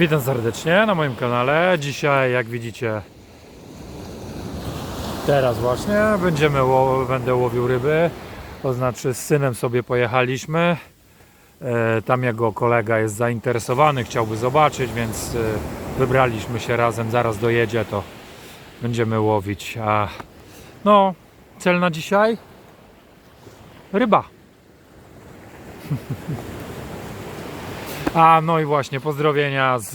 Witam serdecznie na moim kanale. Dzisiaj, jak widzicie, teraz właśnie będziemy ło- będę łowił ryby. To znaczy, z synem sobie pojechaliśmy. E, Tam jego kolega jest zainteresowany, chciałby zobaczyć, więc e, wybraliśmy się razem. Zaraz dojedzie, to będziemy łowić. A no, cel na dzisiaj? Ryba. A no i właśnie, pozdrowienia z.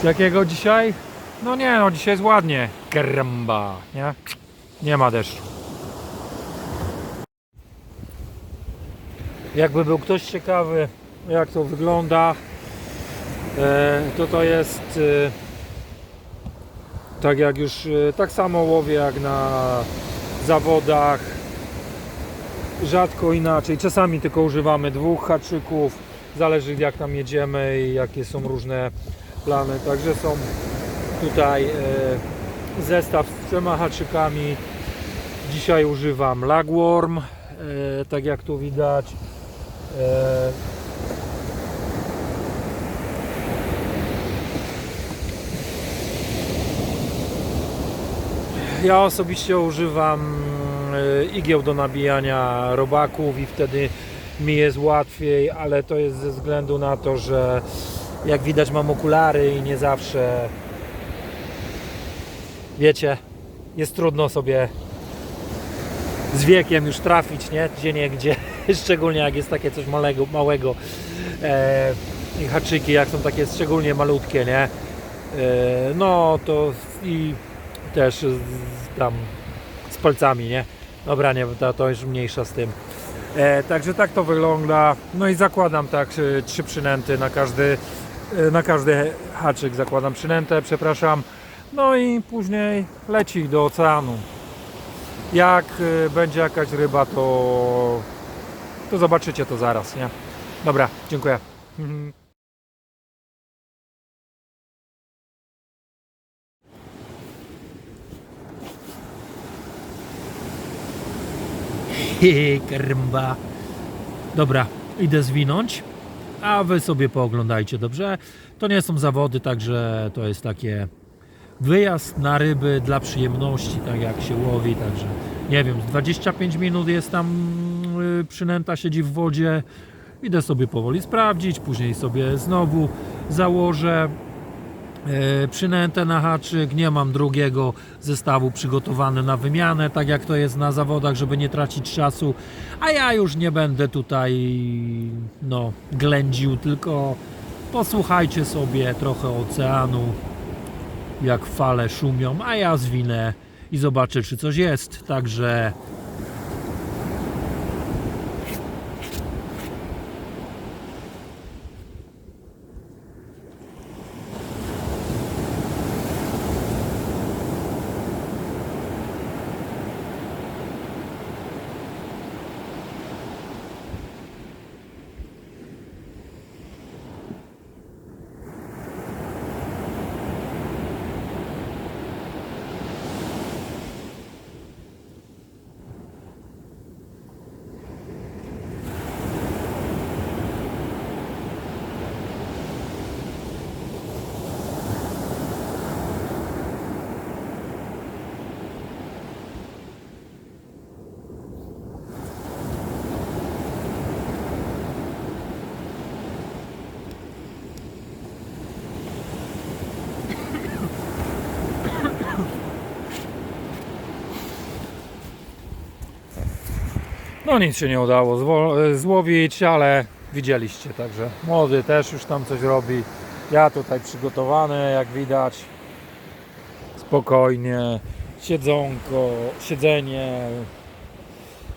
Z jakiego dzisiaj? No nie, no dzisiaj jest ładnie. Kręba, nie? Nie ma deszczu. Jakby był ktoś ciekawy, jak to wygląda, e, to to jest e, tak jak już, e, tak samo łowię jak na zawodach rzadko inaczej. Czasami tylko używamy dwóch haczyków. Zależy jak tam jedziemy i jakie są różne plany. Także są tutaj e, zestaw z trzema haczykami. Dzisiaj używam Lagworm, e, tak jak tu widać. E, Ja osobiście używam igieł do nabijania robaków i wtedy mi jest łatwiej, ale to jest ze względu na to, że jak widać mam okulary i nie zawsze wiecie, jest trudno sobie z wiekiem już trafić, nie? Gdzie nie gdzie, szczególnie jak jest takie coś małego, małego e, i haczyki jak są takie szczególnie malutkie, nie? E, no to i też z, tam z palcami, nie? Dobra, nie, to, to już mniejsza z tym. E, także tak to wygląda. No i zakładam tak e, trzy przynęty na każdy, e, na każdy haczyk zakładam przynętę, przepraszam. No i później leci do oceanu. Jak e, będzie jakaś ryba, to, to zobaczycie to zaraz, nie? Dobra, dziękuję. Kręba. Dobra, idę zwinąć, a wy sobie pooglądajcie, dobrze? To nie są zawody, także to jest takie wyjazd na ryby dla przyjemności, tak jak się łowi, także nie wiem, z 25 minut jest tam y, przynęta, siedzi w wodzie. Idę sobie powoli sprawdzić, później sobie znowu założę przynętę na haczyk. Nie mam drugiego zestawu przygotowany na wymianę, tak jak to jest na zawodach, żeby nie tracić czasu. A ja już nie będę tutaj no, ględził, tylko posłuchajcie sobie trochę oceanu, jak fale szumią, a ja zwinę i zobaczę, czy coś jest. Także No nic się nie udało zwo- złowić, ale widzieliście, także młody też już tam coś robi. Ja tutaj przygotowany, jak widać. Spokojnie, siedzonko, siedzenie.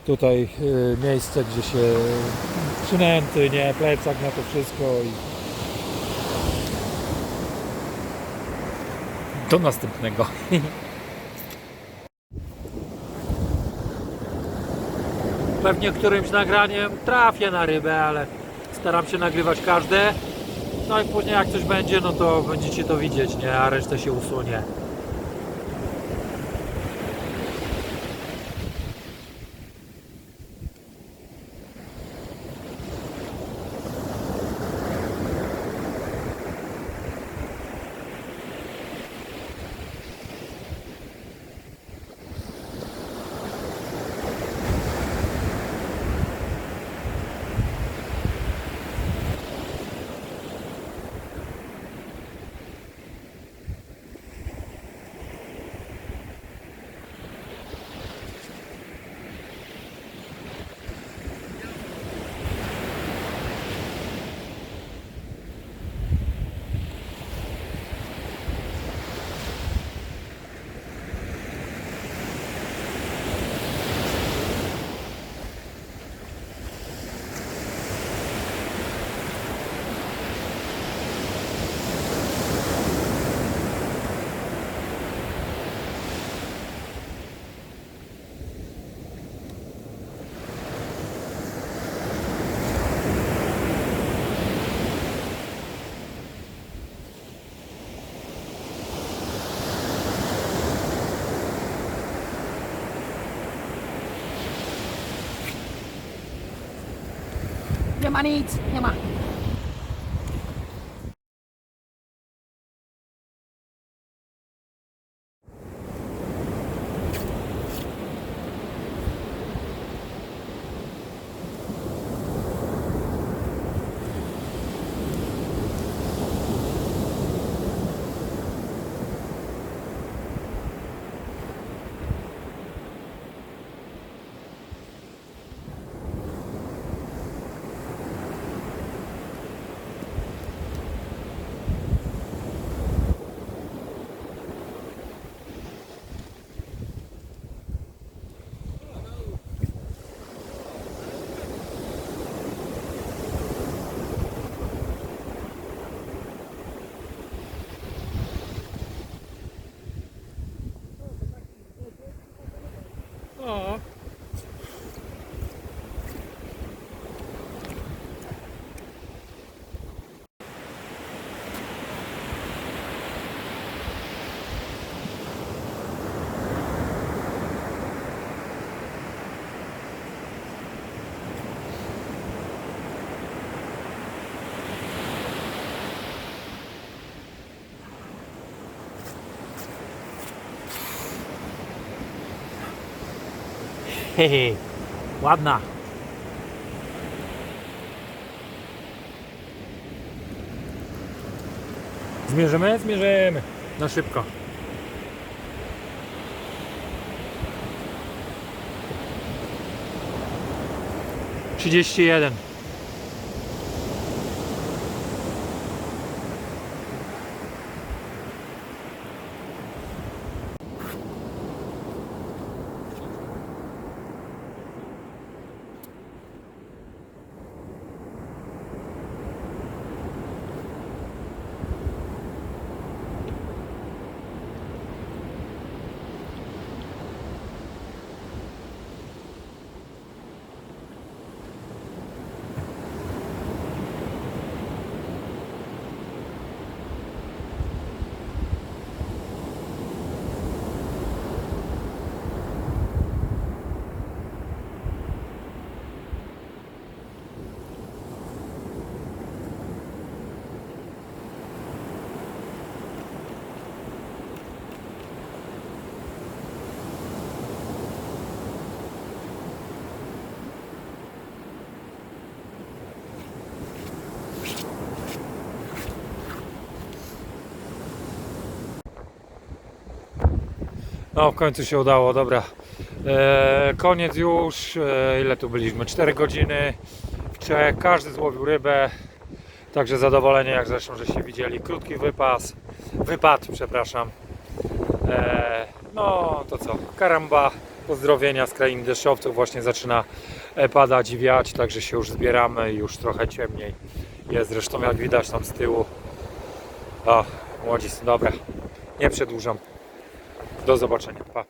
Tutaj y, miejsce, gdzie się przynęty, nie, plecak na to wszystko i do następnego. Pewnie którymś nagraniem trafię na rybę, ale staram się nagrywać każde. No i później jak coś będzie, no to będziecie to widzieć, nie? A resztę się usunie. Nie ma nic, nie ma. O. Hehe, ładna. Zmierzymy? Zmierzymy. Na szybko. Trzydzieści jeden. No, w końcu się udało, dobra. E, koniec już. E, ile tu byliśmy? 4 godziny w Czech. Każdy złowił rybę. Także zadowolenie, jak zresztą żeście widzieli. Krótki wypas. Wypad, przepraszam. E, no to co? Karamba. Pozdrowienia z krainy deszczowców. Właśnie zaczyna e, padać i wiać, także się już zbieramy. Już trochę ciemniej jest. Zresztą jak widać tam z tyłu. O, młodzi, dobra. Nie przedłużam. Do zobaczenia. Pa.